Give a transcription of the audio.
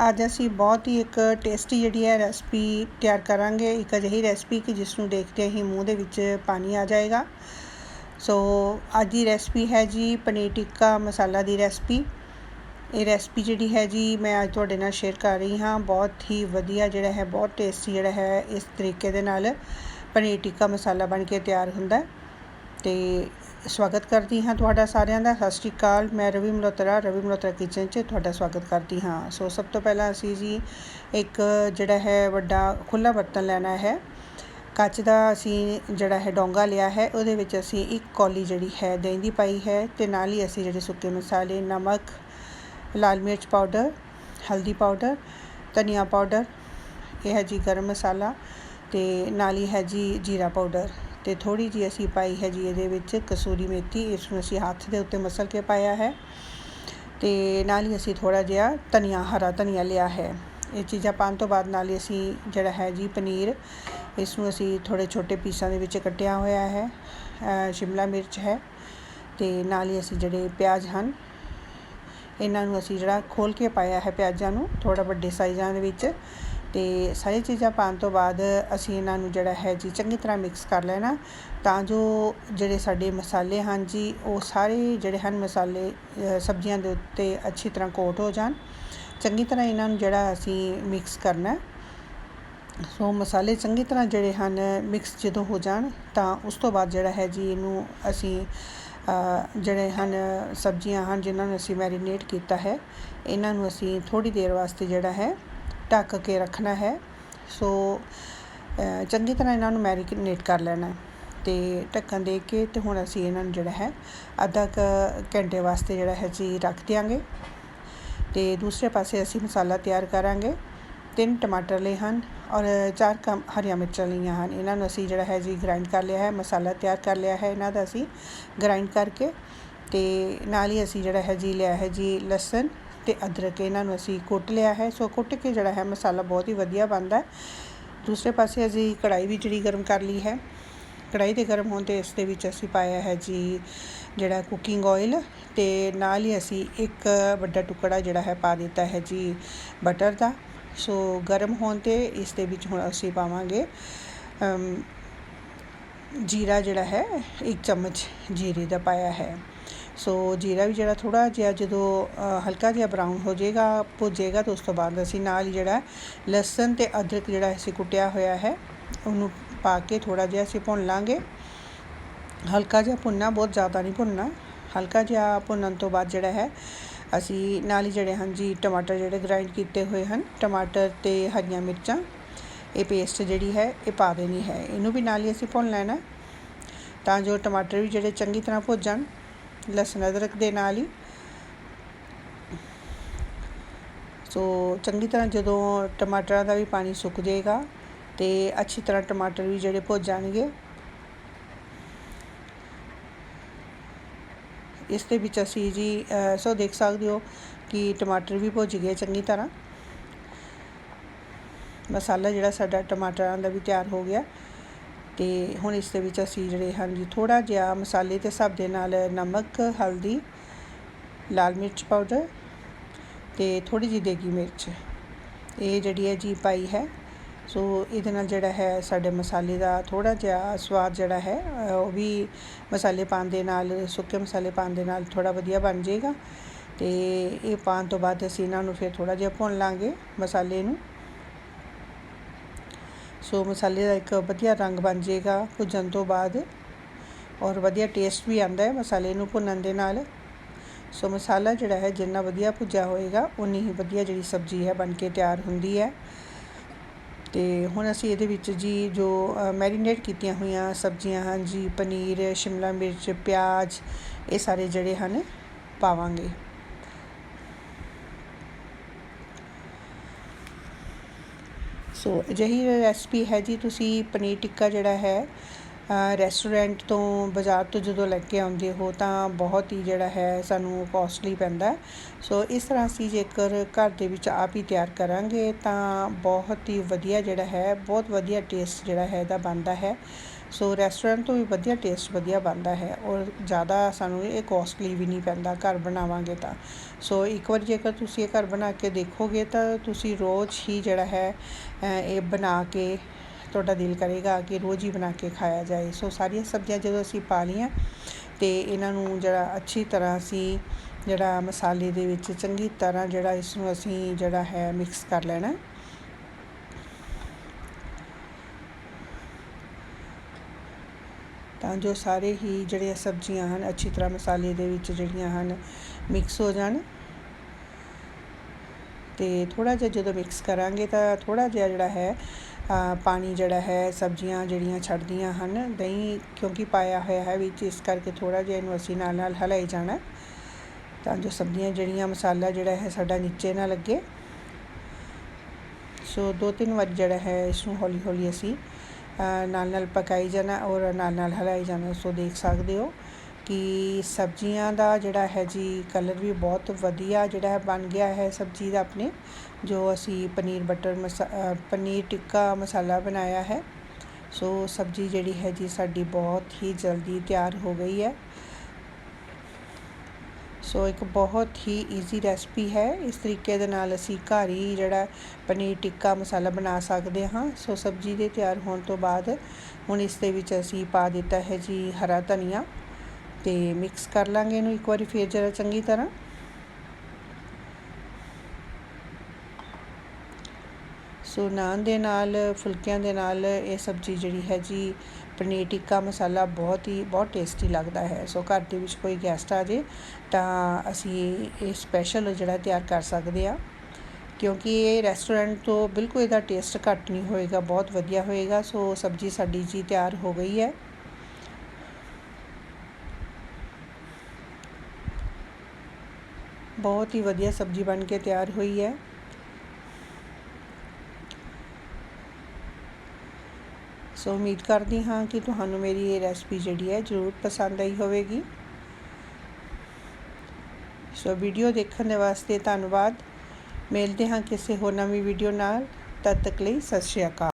ਅੱਜ ਅਸੀਂ ਬਹੁਤ ਹੀ ਇੱਕ ਟੇਸਟੀ ਜਿਹੜੀ ਹੈ ਰੈਸਪੀ ਤਿਆਰ ਕਰਾਂਗੇ। ਇੱਕ ਅਜਿਹੀ ਰੈਸਪੀ ਕਿ ਜਿਸ ਨੂੰ ਦੇਖਦੇ ਹੀ ਮੂੰਹ ਦੇ ਵਿੱਚ ਪਾਣੀ ਆ ਜਾਏਗਾ। ਸੋ ਅੱਜ ਦੀ ਰੈਸਪੀ ਹੈ ਜੀ ਪਨੀਰ ਟਿੱਕਾ ਮਸਾਲਾ ਦੀ ਰੈਸਪੀ। ਇਹ ਰੈਸਪੀ ਜਿਹੜੀ ਹੈ ਜੀ ਮੈਂ ਅੱਜ ਤੁਹਾਡੇ ਨਾਲ ਸ਼ੇਅਰ ਕਰ ਰਹੀ ਹਾਂ। ਬਹੁਤ ਹੀ ਵਧੀਆ ਜਿਹੜਾ ਹੈ, ਬਹੁਤ ਟੇਸਟੀ ਜਿਹੜਾ ਹੈ, ਇਸ ਤਰੀਕੇ ਦੇ ਨਾਲ ਪਨੀਰ ਟਿੱਕਾ ਮਸਾਲਾ ਬਣ ਕੇ ਤਿਆਰ ਹੁੰਦਾ ਤੇ ਸਵਾਗਤ ਕਰਦੀ ਹਾਂ ਤੁਹਾਡਾ ਸਾਰਿਆਂ ਦਾ। ਸਤਿ ਸ਼੍ਰੀ ਅਕਾਲ, ਮੈਂ ਰਵੀ ਮਲੋਤਰਾ ਰਵੀ ਮਲੋਤਰਾ ਕਿਚਨ 'ਚ ਤੁਹਾਡਾ ਸਵਾਗਤ ਕਰਦੀ ਹਾਂ। ਸੋ ਸਭ ਤੋਂ ਪਹਿਲਾਂ ਅਸੀਂ ਜੀ ਇੱਕ ਜਿਹੜਾ ਹੈ ਵੱਡਾ ਖੁੱਲਾ ਬਰਤਨ ਲੈਣਾ ਹੈ। ਕੱਚ ਦਾ ਅਸੀਂ ਜਿਹੜਾ ਹੈ ਡੋਂਗਾ ਲਿਆ ਹੈ, ਉਹਦੇ ਵਿੱਚ ਅਸੀਂ ਇੱਕ ਕੌਲੀ ਜਿਹੜੀ ਹੈ ਦਹੀਂ ਦੀ ਪਾਈ ਹੈ ਤੇ ਨਾਲ ਹੀ ਅਸੀਂ ਜਿਹੜੇ ਸੁੱਕੇ ਮਸਾਲੇ, ਨਮਕ, ਲਾਲ ਮਿਰਚ ਪਾਊਡਰ, ਹਲਦੀ ਪਾਊਡਰ, ਧਨੀਆ ਪਾਊਡਰ, ਇਹ ਹੈ ਜੀ ਗਰਮ ਮਸਾਲਾ ਤੇ ਨਾਲ ਹੀ ਹੈ ਜੀ ਜੀਰਾ ਪਾਊਡਰ। ਤੇ ਥੋੜੀ ਜੀ ਅਸੀਂ ਪਾਈ ਹੈ ਜੀ ਇਹਦੇ ਵਿੱਚ ਕਸੂਰੀ ਮੇਥੀ ਇਸ ਨੂੰ ਅਸੀਂ ਹੱਥ ਦੇ ਉੱਤੇ ਮਸਲ ਕੇ ਪਾਇਆ ਹੈ ਤੇ ਨਾਲ ਹੀ ਅਸੀਂ ਥੋੜਾ ਜਿਹਾ ਧਨੀਆ, ਹਰਾ ਧਨੀਆ ਲਿਆ ਹੈ। ਇਹ ਚੀਜ਼ਾਂ ਪਾਣ ਤੋਂ ਬਾਅਦ ਨਾਲ ਹੀ ਅਸੀਂ ਜਿਹੜਾ ਹੈ ਜੀ ਪਨੀਰ ਇਸ ਨੂੰ ਅਸੀਂ ਥੋੜੇ ਛੋਟੇ ਪੀਸਾਂ ਦੇ ਵਿੱਚ ਕੱਟਿਆ ਹੋਇਆ ਹੈ ਸ਼ਿਮਲਾ ਮਿਰਚ ਹੈ ਤੇ ਨਾਲ ਹੀ ਅਸੀਂ ਜਿਹੜੇ ਪਿਆਜ਼ ਹਨ, ਇਹਨਾਂ ਨੂੰ ਅਸੀਂ ਜਿਹੜਾ ਖੋਲ ਕੇ ਪਾਇਆ ਹੈ ਪਿਆਜ਼ਾਂ ਨੂੰ ਥੋੜਾ ਵੱਡੇ ਸਾਈਜ਼ਾਂ ਦੇ ਵਿੱਚ ਅਤੇ ਸਾਰੀ ਚੀਜ਼ਾਂ ਪਾਉਣ ਤੋਂ ਬਾਅਦ ਅਸੀਂ ਇਹਨਾਂ ਨੂੰ ਜਿਹੜਾ ਹੈ ਜੀ ਚੰਗੀ ਤਰ੍ਹਾਂ ਮਿਕਸ ਕਰ ਲੈਣਾ। ਤਾਂ ਜੋ ਜਿਹੜੇ ਸਾਡੇ ਮਸਾਲੇ ਹਨ ਜੀ, ਉਹ ਸਾਰੇ ਜਿਹੜੇ ਹਨ ਮਸਾਲੇ ਸਬਜ਼ੀਆਂ ਦੇ ਉੱਤੇ ਅੱਛੀ ਤਰ੍ਹਾਂ ਕੋਟ ਹੋ ਜਾਣ। ਚੰਗੀ ਤਰ੍ਹਾਂ ਇਹਨਾਂ ਨੂੰ ਜਿਹੜਾ ਅਸੀਂ ਮਿਕਸ ਕਰਨਾ ਸੋ ਮਸਾਲੇ ਚੰਗੀ ਤਰ੍ਹਾਂ ਜਿਹੜੇ ਹਨ ਮਿਕਸ ਜਦੋਂ ਹੋ ਜਾਣ, ਤਾਂ ਉਸ ਤੋਂ ਬਾਅਦ ਜਿਹੜਾ ਹੈ ਜੀ ਇਹਨੂੰ ਅਸੀਂ ਜਿਹੜੇ ਹਨ ਸਬਜ਼ੀਆਂ ਹਨ ਜਿਨ੍ਹਾਂ ਨੂੰ ਅਸੀਂ ਮੈਰੀਨੇਟ ਕੀਤਾ ਹੈ, ਇਹਨਾਂ ਨੂੰ ਅਸੀਂ ਥੋੜੀ ਦੇਰ ਵਾਸਤੇ ਜਿਹੜਾ ਹੈ ਢੱਕ ਕੇ ਰੱਖਣਾ ਹੈ। ਸੋ ਚੰਗੀ ਤਰ੍ਹਾਂ ਇਹਨਾਂ ਨੂੰ ਮੈਰੀਨੇਟ ਕਰ ਲੈਣਾ ਤੇ ਢੱਕਣ ਦੇ ਕੇ ਤੇ ਹੁਣ ਅਸੀਂ ਇਹਨਾਂ ਨੂੰ ਜਿਹੜਾ ਹੈ, ਅੱਧਾ ਘੰਟੇ ਵਾਸਤੇ ਜਿਹੜਾ ਹੈ ਜੀ ਰੱਖ ਦਿਆਂਗੇ। ਤੇ ਦੂਸਰੇ ਪਾਸੇ ਅਸੀਂ ਮਸਾਲਾ ਤਿਆਰ ਕਰਾਂਗੇ। ਤਿੰਨ ਟਮਾਟਰ ਲਏ ਹਨ ਔਰ ਚਾਰ ਕਮ ਹਰੀਆਂ ਮਿਰਚਾਂ ਲਈਆਂ ਹਨ। ਇਹਨਾਂ ਨੂੰ ਅਸੀਂ ਜਿਹੜਾ ਹੈ ਜੀ ਗ੍ਰਾਈਂਡ ਕਰ ਲਿਆ ਹੈ, ਮਸਾਲਾ ਤਿਆਰ ਕਰ ਲਿਆ ਹੈ। ਇਹਨਾਂ ਦਾ ਅਸੀਂ ਗ੍ਰਾਈਂਡ ਕਰਕੇ ਤੇ ਨਾਲ ਹੀ ਅਸੀਂ ਜਿਹੜਾ ਹੈ ਜੀ ਲਿਆ ਹੈ ਜੀ ਲਸਣ ਤੇ ਅਦਰਕ ਇਹਨਾਂ ਨੂੰ ਅਸੀਂ ਕੁੱਟ ਲਿਆ ਹੈ। ਸੋ ਕੁੱਟ ਕੇ ਜਿਹੜਾ ਹੈ ਮਸਾਲਾ ਬਹੁਤ ਹੀ ਵਧੀਆ ਬਣਦਾ ਹੈ। ਦੂਸਰੇ ਪਾਸੇ ਅਸੀਂ ਕੜਾਈ ਵੀ ਜਿਹੜੀ ਗਰਮ ਕਰ ਲਈ ਹੈ। ਕੜਾਈ 'ਤੇ ਗਰਮ ਹੋਣ ਤੇ ਇਸ ਦੇ ਵਿੱਚ ਅਸੀਂ ਪਾਇਆ ਹੈ ਜੀ ਜਿਹੜਾ ਕੁਕਿੰਗ ਆਇਲ ਤੇ ਨਾਲ ਹੀ ਅਸੀਂ ਇੱਕ ਵੱਡਾ ਟੁਕੜਾ ਜਿਹੜਾ ਹੈ ਪਾ ਦਿੱਤਾ ਹੈ ਜੀ ਬਟਰ ਦਾ। ਸੋ ਗਰਮ ਹੋਣ ਤੇ ਇਸ ਦੇ ਵਿੱਚ ਹੁਣ ਅਸੀਂ ਪਾਵਾਂਗੇ ਜੀਰਾ ਜਿਹੜਾ ਹੈ, ਇੱਕ ਚਮਚ ਜੀਰੇ ਦਾ ਪਾਇਆ ਹੈ। ਸੋ ਜੀਰਾ ਵੀ ਜਿਹੜਾ ਥੋੜਾ ਜਿਹਾ ਜਦੋਂ ਹਲਕਾ ਜਿਹਾ ਬਰਾਊਨ ਹੋ ਜਾਏਗਾ ਭੁੱਜੇਗਾ ਤਾਂ ਉਸ ਤੋਂ ਬਾਅਦ ਅਸੀਂ ਨਾਲ ਹੀ ਜਿਹੜਾ ਲਸਣ ਤੇ ਅਦਰਕ ਜਿਹੜਾ ਅਸੀਂ ਕੁੱਟਿਆ ਹੋਇਆ ਹੈ, ਉਹਨੂੰ ਪਾ ਕੇ ਥੋੜਾ ਜਿਹਾ ਅਸੀਂ ਭੁੰਨ ਲਾਂਗੇ। ਹਲਕਾ ਜਿਹਾ ਭੁੰਨਣਾ, ਬਹੁਤ ਜ਼ਿਆਦਾ ਨਹੀਂ ਭੁੰਨਣਾ। ਹਲਕਾ ਜਿਹਾ ਭੁੰਨਣ ਤੋਂ ਬਾਅਦ ਜਿਹੜਾ ਹੈ, ਅਸੀਂ ਨਾਲ ਹੀ ਜਿਹੜੇ ਹਨ ਜੀ ਟਮਾਟਰ ਜਿਹੜੇ ਗ੍ਰਾਈਂਡ ਕੀਤੇ ਹੋਏ ਹਨ, ਟਮਾਟਰ ਤੇ ਹਰੀਆਂ ਮਿਰਚਾਂ, ਇਹ ਪੇਸਟ ਜਿਹੜੀ ਹੈ, ਇਹ ਪਾ ਦੇਣੀ ਹੈ। ਇਹਨੂੰ ਵੀ ਨਾਲ ਹੀ ਅਸੀਂ ਭੁੰਨ ਲੈਣਾ ਤਾਂ ਜੋ ਟਮਾਟਰ ਵੀ ਜਿਹੜੇ ਚੰਗੀ ਤਰ੍ਹਾਂ ਭੁੱਜ ਜਾਣ। ਲਸਣ ਅਦਰਕ ਦੇ ਨਾਲ ਹੀ। ਸੋ ਚੰਗੀ ਤਰ੍ਹਾਂ ਜਦੋਂ ਟਮਾਟਰਾਂ ਦਾ ਵੀ ਪਾਣੀ ਸੁੱਕ ਜਾਏਗਾ ਤੇ ਅੱਛੀ ਤਰ੍ਹਾਂ ਟਮਾਟਰ ਵੀ ਜਿਹੜੇ ਭੁੱਜ ਜਾਣਗੇ। ਇਸ ਦੇ ਵਿੱਚ ਅਸੀਂ ਜੀ ਸੋ ਦੇਖ ਸਕਦੇ ਹੋ ਕਿ ਟਮਾਟਰ ਵੀ ਭੁੱਜ ਗਏ ਚੰਗੀ ਤਰ੍ਹਾਂ। ਮਸਾਲਾ ਜਿਹੜਾ ਸਾਡਾ ਟਮਾਟਰਾਂ ਦਾ ਵੀ ਤਿਆਰ ਹੋ ਗਿਆ। ਅਤੇ ਹੁਣ ਇਸ ਦੇ ਵਿੱਚ ਅਸੀਂ ਜਿਹੜੇ ਹਨ ਜੀ ਥੋੜ੍ਹਾ ਜਿਹਾ ਮਸਾਲੇ ਦੇ ਹਿਸਾਬ ਦੇ ਨਾਲ ਨਮਕ, ਹਲਦੀ, ਲਾਲ ਮਿਰਚ ਪਾਊਡਰ ਅਤੇ ਥੋੜ੍ਹੀ ਜਿਹੀ ਦੇਗੀ ਮਿਰਚ। ਇਹ ਜਿਹੜੀ ਹੈ ਜੀ ਪਾਈ ਹੈ। ਸੋ ਇਹਦੇ ਨਾਲ ਜਿਹੜਾ ਹੈ ਸਾਡੇ ਮਸਾਲੇ ਦਾ ਥੋੜਾ ਜਿਹਾ ਸਵਾਦ ਜਿਹੜਾ ਹੈ ਉਹ ਵੀ ਮਸਾਲੇ ਪਾਣ ਦੇ ਨਾਲ, ਸੁੱਕੇ ਮਸਾਲੇ ਪਾਣ ਦੇ ਨਾਲ ਥੋੜਾ ਵਧੀਆ ਬਣ ਜਾਏਗਾ। ਤੇ ਇਹ ਪਾਣ ਤੋਂ ਬਾਅਦ ਅਸੀਂ ਇਹਨਾਂ ਨੂੰ ਫਿਰ ਥੋੜਾ ਜਿਹਾ ਭੁੰਨ ਲਾਂਗੇ ਮਸਾਲੇ ਨੂੰ। ਸੋ ਮਸਾਲੇ ਦਾ ਇੱਕ ਵਧੀਆ ਰੰਗ ਬਣ ਜਾਏਗਾ ਭੁੰਨਣ ਤੋਂ ਬਾਅਦ। ਔਰ ਵਧੀਆ ਟੇਸਟ ਵੀ ਆਉਂਦਾ ਹੈ ਮਸਾਲੇ ਨੂੰ ਭੁੰਨਣ ਦੇ ਨਾਲ। ਸੋ ਮਸਾਲਾ ਜਿਹੜਾ ਹੈ ਜਿੰਨਾ ਵਧੀਆ ਭੁੱਜਿਆ ਹੋਏਗਾ ਉਨੀ ਹੀ ਵਧੀਆ ਜਿਹੜੀ ਸਬਜ਼ੀ ਹੈ ਬਣ ਕੇ ਤਿਆਰ ਹੁੰਦੀ ਹੈ। ਤੇ ਹੁਣ ਅਸੀਂ ਇਹਦੇ ਵਿੱਚ ਜੀ ਜੋ ਮੈਰੀਨੇਟ ਕੀਤੀਆਂ ਹੋਈਆਂ ਸਬਜ਼ੀਆਂ ਹਨ ਜੀ, ਪਨੀਰ, ਸ਼ਿਮਲਾ ਮਿਰਚ, ਪਿਆਜ਼, ਇਹ ਸਾਰੇ ਜਿਹੜੇ ਹਨ ਪਾਵਾਂਗੇ। ਸੋ ਅਜਿਹੀ ਰੈਸਪੀ ਹੈ ਜੀ ਤੁਸੀਂ ਪਨੀਰ ਟਿੱਕਾ ਜਿਹੜਾ ਹੈ ਰੈਸਟੋਰੈਂਟ ਤੋਂ ਬਾਜ਼ਾਰ ਤੋਂ ਜਦੋਂ ਲੈ ਕੇ ਆਉਂਦੇ ਹੋ ਤਾਂ ਬਹੁਤ ਹੀ ਜਿਹੜਾ ਹੈ ਸਾਨੂੰ ਕੋਸਟਲੀ ਪੈਂਦਾ ਸੋ ਇਸ ਤਰ੍ਹਾਂ ਅਸੀਂ ਜੇਕਰ ਘਰ ਦੇ ਵਿੱਚ ਆਪ ਹੀ ਤਿਆਰ ਕਰਾਂਗੇ ਤਾਂ ਬਹੁਤ ਹੀ ਵਧੀਆ ਜਿਹੜਾ ਹੈ, ਬਹੁਤ ਵਧੀਆ ਟੇਸਟ ਜਿਹੜਾ ਹੈ ਇਹਦਾ ਬਣਦਾ ਹੈ। ਸੋ ਰੈਸਟੋਰੈਂਟ ਤੋਂ ਵੀ ਵਧੀਆ ਟੇਸਟ ਵਧੀਆ ਬਣਦਾ ਹੈ ਔਰ ਜ਼ਿਆਦਾ ਸਾਨੂੰ ਇਹ ਕੋਸਟਲੀ ਵੀ ਨਹੀਂ ਪੈਂਦਾ ਘਰ ਬਣਾਵਾਂਗੇ ਤਾਂ। ਸੋ ਇੱਕ ਵਾਰ ਜੇਕਰ ਤੁਸੀਂ ਇਹ ਘਰ ਬਣਾ ਕੇ ਦੇਖੋਗੇ ਤਾਂ ਤੁਸੀਂ ਰੋਜ਼ ਹੀ ਜਿਹੜਾ ਹੈ ਇਹ ਬਣਾ ਕੇ ਤੁਹਾਡਾ ਦਿਲ ਕਰੇਗਾ ਕਿ ਰੋਜ਼ ਹੀ ਬਣਾ ਕੇ ਖਾਇਆ ਜਾਏ। ਸੋ ਸਾਰੀਆਂ ਸਬਜ਼ੀਆਂ ਜਦੋਂ ਅਸੀਂ ਪਾ ਲਈਆਂ ਤੇ ਇਹਨਾਂ ਨੂੰ ਜਿਹੜਾ ਅੱਛੀ ਤਰ੍ਹਾਂ ਅਸੀਂ ਜਿਹੜਾ ਮਸਾਲੇ ਦੇ ਵਿੱਚ ਚੰਗੀ ਤਰ੍ਹਾਂ ਜਿਹੜਾ ਇਸ ਨੂੰ ਅਸੀਂ ਜਿਹੜਾ ਹੈ ਮਿਕਸ ਕਰ ਲੈਣਾ। ਤਾਂ ਜੋ ਸਾਰੇ ਹੀ ਜਿਹੜੀਆਂ ਸਬਜ਼ੀਆਂ ਹਨ, ਅੱਛੀ ਤਰ੍ਹਾਂ ਮਸਾਲੇ ਦੇ ਵਿੱਚ ਜਿਹੜੀਆਂ ਹਨ, ਮਿਕਸ ਹੋ ਜਾਣ। ਤੇ ਥੋੜਾ ਜਿਹਾ ਜਦੋਂ ਮਿਕਸ ਕਰਾਂਗੇ ਤਾਂ ਥੋੜਾ ਜਿਹਾ ਜਿਹੜਾ ਹੈ ਪਾਣੀ ਜਿਹੜਾ ਹੈ, ਸਬਜ਼ੀਆਂ ਜਿਹੜੀਆਂ ਛੱਡਦੀਆਂ ਹਨ, ਦਹੀਂ ਕਿਉਂਕਿ ਪਾਇਆ ਹੋਇਆ ਹੈ ਵਿੱਚ, ਇਸ ਕਰਕੇ ਥੋੜ੍ਹਾ ਜਿਹਾ ਇਹਨੂੰ ਅਸੀਂ ਨਾਲ ਨਾਲ ਹਿਲਾਈ ਜਾਣਾ। ਤਾਂ ਜੋ ਸਬਜ਼ੀਆਂ ਜਿਹੜੀਆਂ, ਮਸਾਲਾ ਜਿਹੜਾ ਹੈ ਸਾਡਾ ਨੀਚੇ ਨਾ ਲੱਗੇ। ਸੋ ਦੋ ਤਿੰਨ ਵਾਰ ਜਿਹੜਾ ਹੈ ਇਸ ਨੂੰ ਹੌਲੀ ਹੌਲੀ ਅਸੀਂ ਨਾਲ ਨਾਲ ਪਕਾਈ ਜਾਣਾ ਔਰ ਨਾਲ ਨਾਲ ਹਿਲਾਈ ਜਾਣਾ ਸੋ ਦੇਖ ਸਕਦੇ ਹੋ। ਕਿ ਸਬਜ਼ੀਆਂ ਦਾ ਜਿਹੜਾ ਹੈ ਜੀ ਕਲਰ ਵੀ ਬਹੁਤ ਵਧੀਆ ਜਿਹੜਾ ਹੈ ਬਣ ਗਿਆ ਹੈ ਸਬਜ਼ੀ ਦਾ ਆਪਣੇ, ਜੋ ਅਸੀਂ ਪਨੀਰ ਬਟਰ ਮਸਾ ਪਨੀਰ ਟਿੱਕਾ ਮਸਾਲਾ ਬਣਾਇਆ ਹੈ। ਸੋ ਸਬਜ਼ੀ ਜਿਹੜੀ ਹੈ ਜੀ ਸਾਡੀ ਬਹੁਤ ਹੀ ਜਲਦੀ ਤਿਆਰ ਹੋ ਗਈ ਹੈ। ਸੋ ਇੱਕ ਬਹੁਤ ਹੀ ਈਜ਼ੀ ਰੈਸਪੀ ਹੈ। ਇਸ ਤਰੀਕੇ ਦੇ ਨਾਲ ਅਸੀਂ ਘਰ ਹੀ ਜਿਹੜਾ ਪਨੀਰ ਟਿੱਕਾ ਮਸਾਲਾ ਬਣਾ ਸਕਦੇ ਹਾਂ। ਸੋ ਸਬਜ਼ੀ ਦੇ ਤਿਆਰ ਹੋਣ ਤੋਂ ਬਾਅਦ ਹੁਣ ਇਸ ਦੇ ਵਿੱਚ ਅਸੀਂ ਪਾ ਦਿੱਤਾ ਹੈ ਜੀ ਹਰਾ ਧਨੀਆ। ਤੇ ਮਿਕਸ ਕਰ ਲਾਂਗੇ ਇਹਨੂੰ ਇੱਕ ਵਾਰੀ ਫੇਰ ਜਰਾ ਚੰਗੀ ਤਰ੍ਹਾਂ। ਸੋ ਨਾਨ ਦੇ ਨਾਲ, ਫੁਲਕਿਆਂ ਦੇ ਨਾਲ ਇਹ ਸਬਜ਼ੀ ਜਿਹੜੀ ਹੈ ਜੀ ਪਨੀਰ ਟਿੱਕਾ ਮਸਾਲਾ ਬਹੁਤ ਹੀ, ਬਹੁਤ ਟੇਸਟੀ ਲੱਗਦਾ ਹੈ। ਸੋ ਘਰ ਦੇ ਵਿੱਚ ਕੋਈ ਗੈਸਟ ਆ ਜੇ, ਤਾਂ ਅਸੀਂ ਇਹ ਸਪੈਸ਼ਲ ਜਿਹੜਾ ਤਿਆਰ ਕਰ ਸਕਦੇ ਆ ਕਿਉਂਕਿ ਇਹ ਰੈਸਟੋਰੈਂਟ ਤੋਂ ਬਿਲਕੁਲ ਇਹਦਾ ਟੇਸਟ ਘੱਟ ਨਹੀਂ ਹੋਏਗਾ, ਬਹੁਤ ਵਧੀਆ ਹੋਏਗਾ। ਸੋ ਸਬਜ਼ੀ ਸਾਡੀ ਜੀ ਤਿਆਰ ਹੋ ਗਈ ਹੈ। ਬਹੁਤ ਹੀ ਵਧੀਆ ਸਬਜ਼ੀ ਬਣ ਕੇ ਤਿਆਰ ਹੋਈ ਹੈ ਸੋ ਉਮੀਦ ਕਰਦੀ ਹਾਂ ਕਿ ਤੁਹਾਨੂੰ ਮੇਰੀ ਇਹ ਰੈਸਪੀ ਜਿਹੜੀ ਹੈ ਜ਼ਰੂਰ ਪਸੰਦ ਆਈ ਹੋਵੇਗੀ ਸੋ ਵੀਡੀਓ ਦੇਖਣ ਦੇ ਵਾਸਤੇ ਧੰਨਵਾਦ ਮਿਲਦੇ ਹਾਂ ਕਿਸੇ ਹੋਰ ਨਵੀਂ ਵੀਡੀਓ ਨਾਲ ਤਦ ਤੱਕ ਲਈ ਸਤਿ ਸ਼੍ਰੀ ਅਕਾਲ